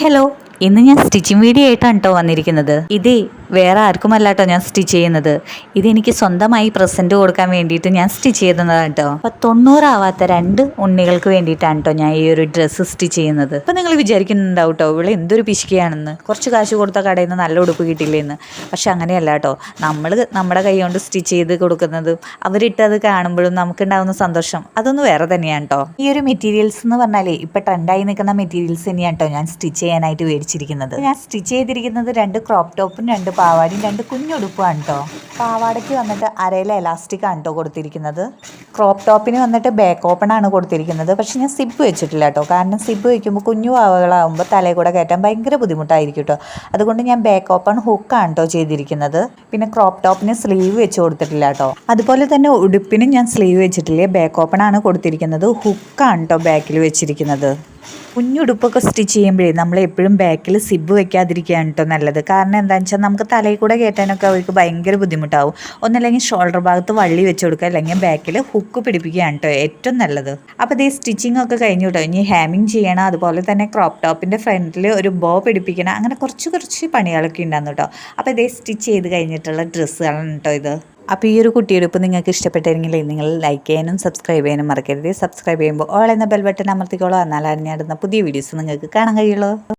Hello ഇന്ന് ഞാൻ stitching video ആയിട്ടാണ് കേട്ടോ വന്നിരിക്കുന്നത്. ഇതേ വേറെ ആർക്കുമല്ല കേട്ടോ ഞാൻ സ്റ്റിച്ച് ചെയ്യുന്നത്. ഇതെനിക്ക് സ്വന്തമായി പ്രസന്റ് കൊടുക്കാൻ വേണ്ടിയിട്ട് ഞാൻ സ്റ്റിച്ച് ചെയ്യുന്നതാണ് കേട്ടോ. അപ്പം തൊണ്ണൂറാവാത്ത രണ്ട് ഉണ്ണികൾക്ക് വേണ്ടിയിട്ടാണ് കേട്ടോ ഞാൻ ഈ ഒരു ഡ്രസ്സ് സ്റ്റിച്ച് ചെയ്യുന്നത്. അപ്പോൾ നിങ്ങൾ വിചാരിക്കുന്നുണ്ടാവും കേട്ടോ ഇവിടെ എന്തൊരു പിശുക്കിയാണെന്ന്. കുറച്ച് കാശ് കൊടുത്ത കടയിൽ നിന്ന് നല്ല ഉടുപ്പ് കിട്ടില്ലേന്ന്. പക്ഷെ അങ്ങനെയല്ല കേട്ടോ നമ്മൾ നമ്മുടെ കൈ കൊണ്ട് സ്റ്റിച്ച് ചെയ്ത് കൊടുക്കുന്നതും അവരിട്ടത് കാണുമ്പോഴും നമുക്കുണ്ടാകുന്ന സന്തോഷം അതൊന്ന് വേറെ തന്നെയാണ് കേട്ടോ. ഈ ഒരു മെറ്റീരിയൽസ് എന്ന് പറഞ്ഞാലേ ഇപ്പം ട്രെൻഡായി നിൽക്കുന്ന മെറ്റീരിയൽസ് തന്നെയാണ് കേട്ടോ ഞാൻ സ്റ്റിച്ച് ചെയ്യാനായിട്ട് മേടിച്ചിരിക്കുന്നത്. ഞാൻ സ്റ്റിച്ച് ചെയ്തിരിക്കുന്നത് രണ്ട് ക്രോപ്പ് ടോപ്പും രണ്ട് പാവാടയും രണ്ട് കുഞ്ഞുടുപ്പുമാണ് കേട്ടോ പാവാടയ്ക്ക് വന്നിട്ട് അരയിലെ എലാസ്റ്റിക് ആണ് കേട്ടോ കൊടുത്തിരിക്കുന്നത്. ക്രോപ്പ് ടോപ്പിന് വന്നിട്ട് ബാക്ക് ഓപ്പൺ ആണ് കൊടുത്തിരിക്കുന്നത്. പക്ഷെ ഞാൻ സിബ് വെച്ചിട്ടില്ല കേട്ടോ കാരണം സിബ് വയ്ക്കുമ്പോൾ കുഞ്ഞു പാവകളാകുമ്പോൾ തലയിൽ കൂടെ കയറ്റാൻ ഭയങ്കര ബുദ്ധിമുട്ടായിരിക്കും കേട്ടോ അതുകൊണ്ട് ഞാൻ ബാക്ക് ഓപ്പൺ ഹുക്ക് ആണ് കേട്ടോ ചെയ്തിരിക്കുന്നത്. പിന്നെ ക്രോപ്പ് ടോപ്പിന് സ്ലീവ് വെച്ച് കൊടുത്തിട്ടില്ല കേട്ടോ അതുപോലെ തന്നെ ഉടുപ്പിനും ഞാൻ സ്ലീവ് വെച്ചിട്ടില്ലേ. ബാക്ക് ഓപ്പൺ ആണ് കൊടുത്തിരിക്കുന്നത്. ഹുക്കാണ് കേട്ടോ ബാക്കിൽ വെച്ചിരിക്കുന്നത്. കുഞ്ഞുടുപ്പൊക്കെ സ്റ്റിച്ച് ചെയ്യുമ്പോഴേ നമ്മൾ എപ്പോഴും ബാക്കിൽ സിബ് വെക്കാതിരിക്കുകയാണ് കേട്ടോ നല്ലത്. കാരണം എന്താണെന്ന് വെച്ചാൽ നമുക്ക് തലയിൽ കൂടെ കയറ്റാനൊക്കെ അവർക്ക് ഭയങ്കര ബുദ്ധിമുട്ടാവും. ഒന്നല്ലെങ്കിൽ ഷോൾഡർ ഭാഗത്ത് വള്ളി വെച്ച് കൊടുക്കുക അല്ലെങ്കിൽ ബാക്കിൽ ഹുക്ക് പിടിപ്പിക്കുകയാണ് കേട്ടോ ഏറ്റവും നല്ലത്. അപ്പോൾ ഇതേ സ്റ്റിച്ചിങ് ഒക്കെ കഴിഞ്ഞു കേട്ടോ ഇനി ഹാമിങ് ചെയ്യണം അതുപോലെ തന്നെ ക്രോപ്പ് ടോപ്പിന്റെ ഫ്രണ്ടിൽ ഒരു ബോ പിടിപ്പിക്കണം അങ്ങനെ കുറച്ച് കുറച്ച് പണികളൊക്കെ ഉണ്ടായിരുന്നു കേട്ടോ അപ്പോൾ ഇതേ സ്റ്റിച്ച് ചെയ്ത് കഴിഞ്ഞിട്ടുള്ള ഡ്രസ്സുകളാണ് കേട്ടോ ഇത്. അപ്പോൾ ഈ ഒരു കുട്ടിയെടുപ്പ് നിങ്ങൾക്ക് ഇഷ്ടപ്പെട്ടിരുന്നെങ്കിൽ നിങ്ങൾ ലൈക്ക് ചെയ്യാനും സബ്സ്ക്രൈബ് ചെയ്യാനും മറക്കരുത്. സബ്സ്ക്രൈബ് ചെയ്യുമ്പോൾ ഓൾ എന്ന ബെൽ ബട്ടൺ അമർത്തിക്കോളൂ. എന്നാലാണ് ഞാൻ ഇടുന്ന പുതിയ വീഡിയോസ് നിങ്ങൾക്ക് കാണാൻ കഴിയുള്ളൂ.